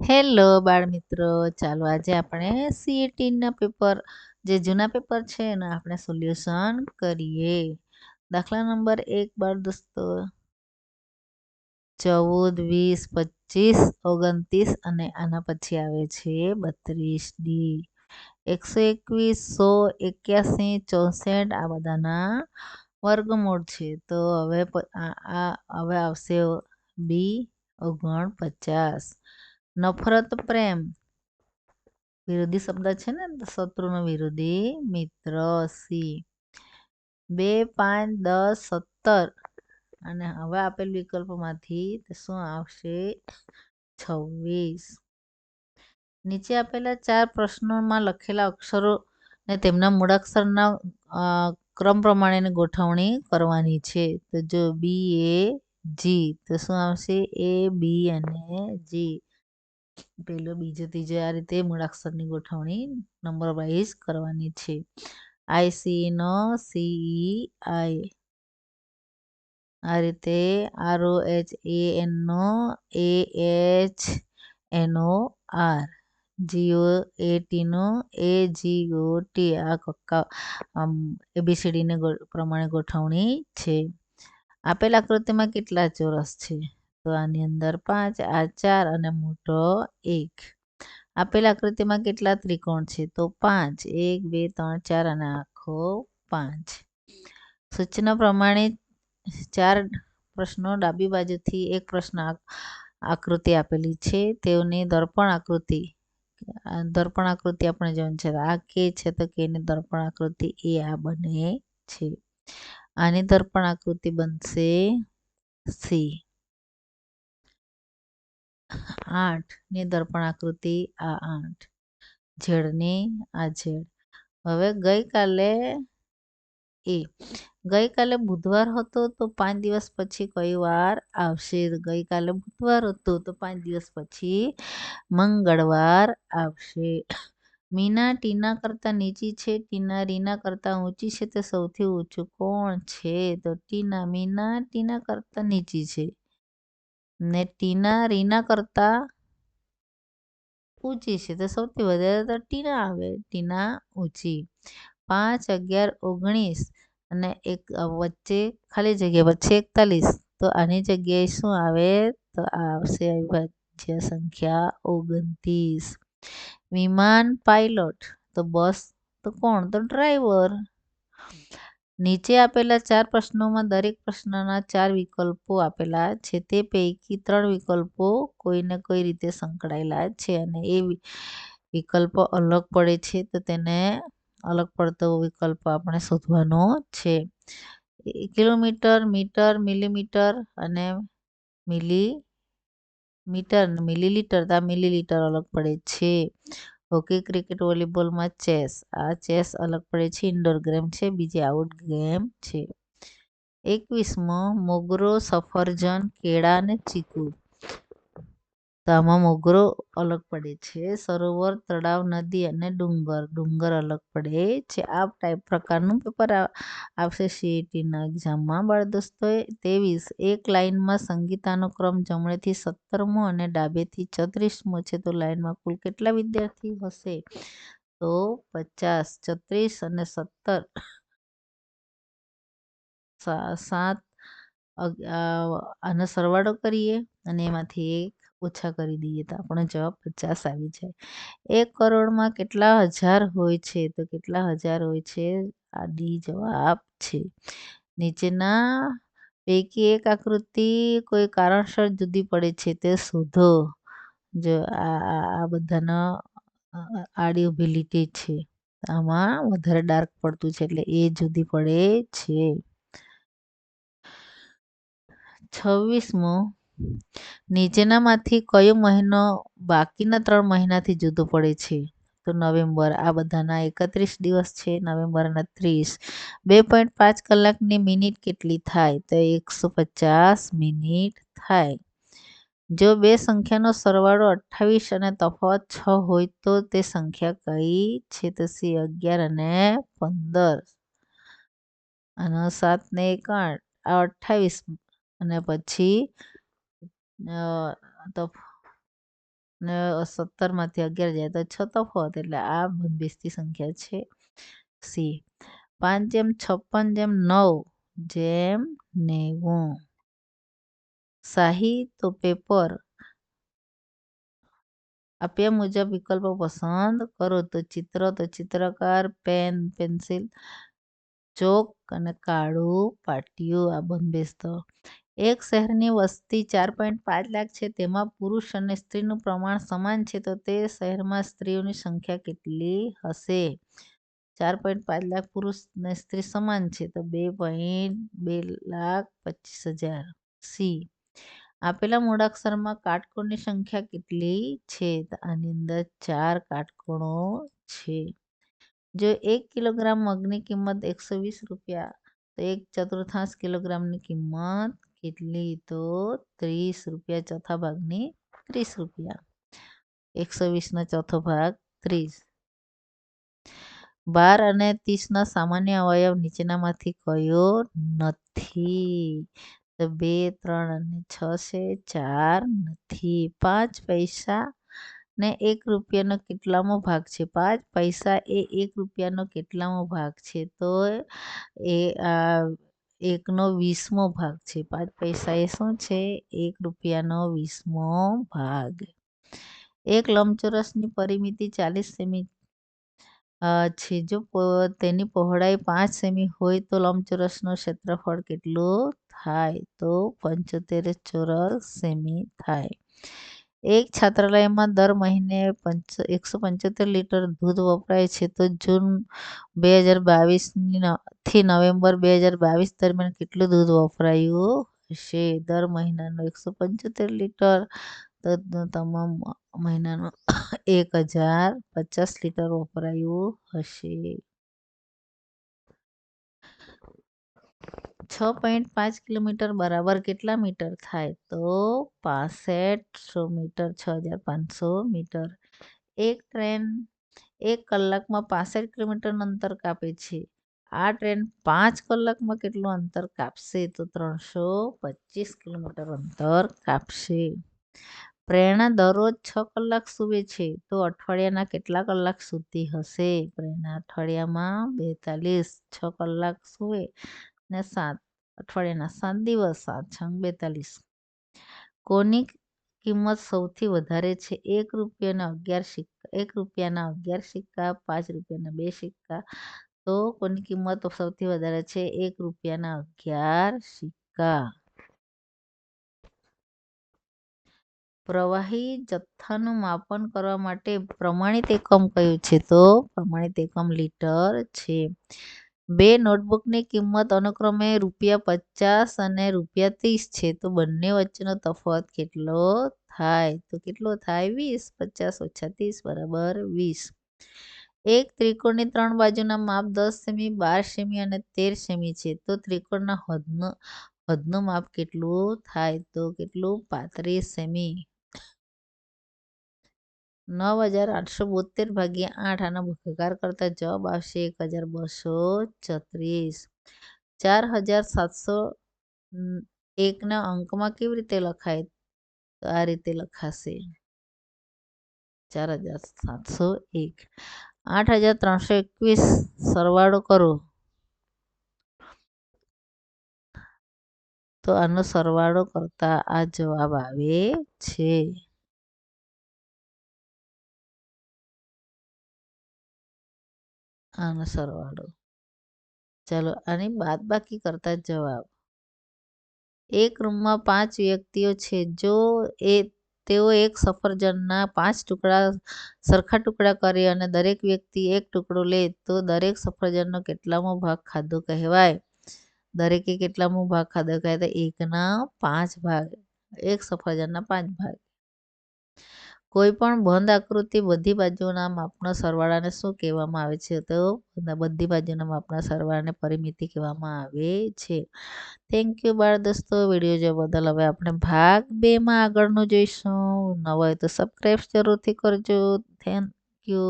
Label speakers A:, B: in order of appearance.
A: Hello બાળમિત્રો, ચાલો આજે આપણે સીઈટીના પેપર, જે જૂના પેપર છે એના આપણે સોલ્યુશન કરીએ. દાખલા નંબર એક, બાળ દોસ્તો. ચૌદ, વીસ, પચીસ, ઓગણત્રીસ અને આના પછી આવે છે બત્રીસ ડી. એકસો એકવીસ, સો એક્યાસી, ચોસઠ આ બધાના વર્ગમૂળ છે. તો હવે આ હવે આવશે બી ઓગણ પચાસ નફરત પ્રેમ. વિરોધી શબ્દ છે ને, શત્રુનો વિરોધી મિત્ર સી બે પાંચ દસ સત્તર. અને હવે આપેલ વિકલ્પોમાંથી શું આવશે? છવ્વીસ. નીચે આપેલા ચાર પ્રશ્નોમાં લખેલા અક્ષરો ને તેમના મૂળાક્ષરના ક્રમ પ્રમાણેની ગોઠવણી કરવાની છે. તો જો બી, એ, જી, તો શું આવશે? એ, બી, અને, જી. પહેલો બીજો ત્રીજો આ રીતે મૂળાક્ષરની ગોઠવણી નંબર વાઇઝ કરવાની છે. I C no C I આ રીતે R O H A N no A H એનો આર જીઓ એ ટીનો એ જી ઓ ટી આ કક્કા એબીસીડીને પ્રમાણે ગોઠવણી છે. આપેલ આકૃતિમાં કેટલા ચોરસ છે? તો આની અંદર પાંચ, આ ચાર અને મોટો એક. આપેલ આકૃતિમાં કેટલા ત્રિકોણ છે? તો પાંચ, એક, બે, ત્રણ, ચાર અને આખો પાંચ. સૂચના પ્રમાણે ચાર પ્રશ્નો ડાબી બાજુથી એક પ્રશ્ન આકૃતિ આપેલી છે. તેઓની દર્પણ આકૃતિ દર્પણ આકૃતિ આપણે જોવાની છે. આ કે છે તો કેની દર્પણ આકૃતિ એ આ બને છે. આની દર્પણ આકૃતિ બનશે સી. આઠની દર્પણ આકૃતિ, આ આઠ. ઝેડની, આ ઝેડ. હવે ગઈકાલે એ, ગઈકાલે બુધવાર હતો તો પાંચ દિવસ પછી કઈ વાર આવશે? ગઈકાલે બુધવાર હતો તો પાંચ દિવસ પછી મંગળવાર આવશે. મીના ટીના કરતા નીચી છે, ટીના રીના કરતા ઊંચી છે, તે સૌથી ઊંચું કોણ છે? તો ટીના, મીના ટીના કરતા નીચી છે. ને ટીના રીના કરતા ઊંચી છે. તો સૌથી વધારે તો ટીના આવે. ટીના ઊંચી. પાંચ અગિયાર ઓગણીસ અને એક વચ્ચે ખાલી જગ્યા વચ્ચે એકતાલીસ. તો આની જગ્યાએ શું આવે? તો આવશે અવિભાજ્ય સંખ્યા ઓગણત્રીસ. વિમાન પાયલોટ. તો બસ તો કોણ? તો ડ્રાઈવર. નીચે આપેલા ચાર પ્રશ્નોમાં દરેક પ્રશ્નના ચાર વિકલ્પો આપેલા છે. તે પૈકી ત્રણ વિકલ્પો કોઈને કોઈ રીતે સંકળાયેલા છે અને એ વિકલ્પો અલગ પડે છે તો તેને અલગ પડતો વિકલ્પ આપણે શોધવાનો છે. કિલોમીટર, મીટર, મિલીમીટર અને મિલી, મીટર, મિલીલીટર આ મિલીલીટર અલગ પડે છે. હોકી ક્રિકેટ, વોલીબોલમાં ચેસ. આ ચેસ અલગ પડે છે, ઇન્ડોર ગેમ છે, બીજી આઉટ ગેમ છે. એકવીસમો, મોગરો, સફરજન, કેળા અને ચીકુ. આમાં મોગરો અલગ પડે છે. સરોવર, તળાવ, નદી અને ડુંગર. ડુંગર અલગ પડે છે. આ ટાઈપ પ્રકારનું પેપર આવશે સીઈટીના એક્ઝામમાં બાળ દોસ્તોએ ત્રેવીસ એક લાઇનમાં સંગીતાનો ક્રમ જમણેથી સત્તરમો અને ડાબેથી છત્રીસમો છે. તો લાઇનમાં કુલ કેટલા વિદ્યાર્થી હશે? તો પચાસ, છત્રીસ અને સત્તર. સાત આનો સરવાળો કરીએ અને એમાંથી એક ઓછા કરી દઈએ તો આપણો જવાબ પચાસ આવી જાય. એક કરોડમાં કેટલા હજાર હોય છે? તો કેટલા હજાર હોય છે? આ ડી જવાબ છે. નીચેના પૈકી એક આકૃતિ કોઈ કારણસર જુદી પડે છે તે શોધો. જો આ આ બધાનો આડી ઊભી છે. આમાં વધારે ડાર્ક પડતું છે એટલે એ જુદી પડે છે. છવ્વીસમો નીચેનામાંથી કયો મહિનો બાકીના ત્રણ મહિનાથી જુદો પડે છે? તો નવેમ્બર, આ બધાના એકત્રીસ દિવસ છે, નવેમ્બરના ત્રીસ. બે પોઈન્ટ પાંચ કલાકની મિનિટ કેટલી થાય? તો એકસો પચાસ મિનિટ થાય. જો બે સંખ્યાનો સરવાળો અઠ્ઠાવીસ અને તફાવત છ હોય તો તે સંખ્યા કઈ છે? તો સી, અગિયાર અને પંદર. અને સાત ને એક આઠ આ અઠ્ઠાવીસ. અને પછી ને સત્તરમાંથી અગિયાર જાય તો છ તફાવત એટલે આ બંધબેસતી સંખ્યા છે સી પાંચ જેમ છપ્પન જેમ નવ જેમ નેવું શાહી તો પેપર આપ્યા મુજબ વિકલ્પો પસંદ કરો તો ચિત્ર તો ચિત્રકાર પેન પેન્સિલ ચોક અને કાળું પાટિયું આ બંધબેસતો એક શહેરની વસ્તી ચાર પોઈન્ટ પાંચ લાખ છે. તેમાં પુરુષ અને સ્ત્રીનું પ્રમાણ સમાન છે. તો તે શહેરમાં સ્ત્રીઓની સંખ્યા કેટલી હશે? ચાર પોઈન્ટ પાંચ લાખ પુરુષ અને સ્ત્રી સમાન છે. તો બે પોઈન્ટ બે લાખ પચીસ હજાર. સી. આપેલા મૂળાક્ષરમાં કાટકોણની સંખ્યા કેટલી છે? આની અંદર ચાર કાટકોણો છે. જો એક કિલોગ્રામ મગની કિંમત એકસો વીસ રૂપિયા, તો એક ચતુર્થાંશ કિલોગ્રામની કિંમત કેટલી તો ત્રીસ રૂપિયા ચોથા ભાગની ત્રીસ રૂપિયા. એકસો વીસનો ચોથો ભાગ ત્રીસ. બાર અને ત્રીસના સામાન્ય અવયવ નીચેનામાંથી કયો નથી? તો બે, ત્રણ અને છ છે, ચાર નથી. પાંચ પૈસા ને એક રૂપિયાનો કેટલામો ભાગ છે? પાંચ પૈસા એ એક રૂપિયાનો કેટલામો ભાગ છે? તો એ, આ એકનો વીસમો ભાગ છે. પાંચ પૈસા એ શું છે? એક રૂપિયાનો વીસમો ભાગ. એક લંબચોરસની પરિમિતિ ચાલીસ સેમી છે. જો તેની પહોળાઈ પાંચ સેમી હોય તો લંબચોરસનું ક્ષેત્રફળ કેટલું થાય? તો પંચોતેર ચોરસ સેમી થાય. એક છાત્રાલયમાં દર મહિને પંચ, એકસો પંચોતેર લીટર દૂધ વપરાય છે. તો જૂન બે હજાર બાવીસની થી નવેમ્બર બે હજાર બાવીસ દરમિયાન કેટલું દૂધ વપરાયું હશે? દર મહિનાનું એકસો પંચોતેર લીટર તો તમામ મહિનાનું એક હજાર પચાસ લીટર વપરાયું હશે. છ પોઈન્ટ પાંચ કિલોમીટર બરાબર કેટલા મીટર થાય? તો પાસઠસો મીટર, છ હજાર પાંચસો મીટર. એક ટ્રેન એક કલાકમાં પાસઠ કિલોમીટરનું અંતર કાપે છે. આ ટ્રેન પાંચ કલાકમાં કેટલું અંતર કાપશે? તો ત્રણસો પચીસ કિલોમીટર અંતર કાપશે. પ્રેરણા દરરોજ છ કલાક સૂવે છે. તો અઠવાડિયાના કેટલા કલાક સુધી હશે? પ્રેરણા અઠવાડિયામાં બેતાલીસ, છ કલાક સૂવે. ને સાત અઠવાડિયાના સાત દિવસ, સાત છંગ બેતાલીસ. કોની કિંમત સૌથી વધારે છે એક રૂપિયાના અગિયાર સિક્કા, એક રૂપિયાના અગિયાર સિક્કા, પાંચ રૂપિયાના બે સિક્કા. તો કોની કિંમત સૌથી વધારે છે એક રૂપિયાના અગિયાર સિક્કા. પ્રવાહી જથ્થાનું માપન કરવા માટે પ્રમાણિત એકમ કયું છે? તો પ્રમાણિત એકમ લીટર છે. બે નોટબુકની કિંમત અનુક્રમે રૂપિયા પચાસ અને રૂપિયા ત્રીસ છે. તો બંને વચ્ચેનો તફાવત કેટલો થાય? તો કેટલો થાય? વીસ. પચાસ ઓછા ત્રીસ બરાબર વીસ. એક ત્રિકોણની ત્રણ બાજુના માપ દસ સેમી, બાર સેમી અને તેર સેમી છે. તો ત્રિકોણના હદનું હદનું માપ કેટલું થાય? તો કેટલું? પાંત્રીસ સેમી. નવ હજાર આઠસો બોતેર ભાગ્યા આઠ આનો ભાગાકાર કરતા જવાબ આવશે એક હજાર બસો છત્રીસ ચાર હજાર સાતસો એકના અંકમાં કેવી રીતે લખાય તો આ રીતે લખાશે ચાર હજાર સાતસો એક આઠ હજાર ત્રણસો એકવીસ સરવાળો કરો તો આનો સરવાળો કરતા આ જવાબ આવે છે આનો સરવાળો. ચાલો આની બાદ બાકી કરતા જવાબ. એક રૂમમાં પાંચ વ્યક્તિઓ છે. જો એ, તેઓ એક સફરજનના પાંચ ટુકડા, સરખા ટુકડા કરે અને દરેક વ્યક્તિ એક ટુકડો લે, તો દરેક સફરજનનો કેટલામો ભાગ ખાધો કહેવાય? દરેકે કેટલામો ભાગ ખાધો કહેવાય? તો એકના પાંચ ભાગ, એક સફરજનના પાંચ ભાગ. કોઈ પણ બંધ આકૃતિ બધી બાજુના માપના સરવાળાને શું કહેવામાં આવે છે? તો બધી બાજુના માપના સરવાળાને પરિમિતિ કહેવામાં આવે છે. થેન્ક યુ બાળ દોસ્તો. વીડિયો જોવા બદલ હવે આપણે ભાગ બેમાં આગળનું જોઈશું. નવા હોય તો સબસ્ક્રાઈબ જરૂરથી કરજો. Thank you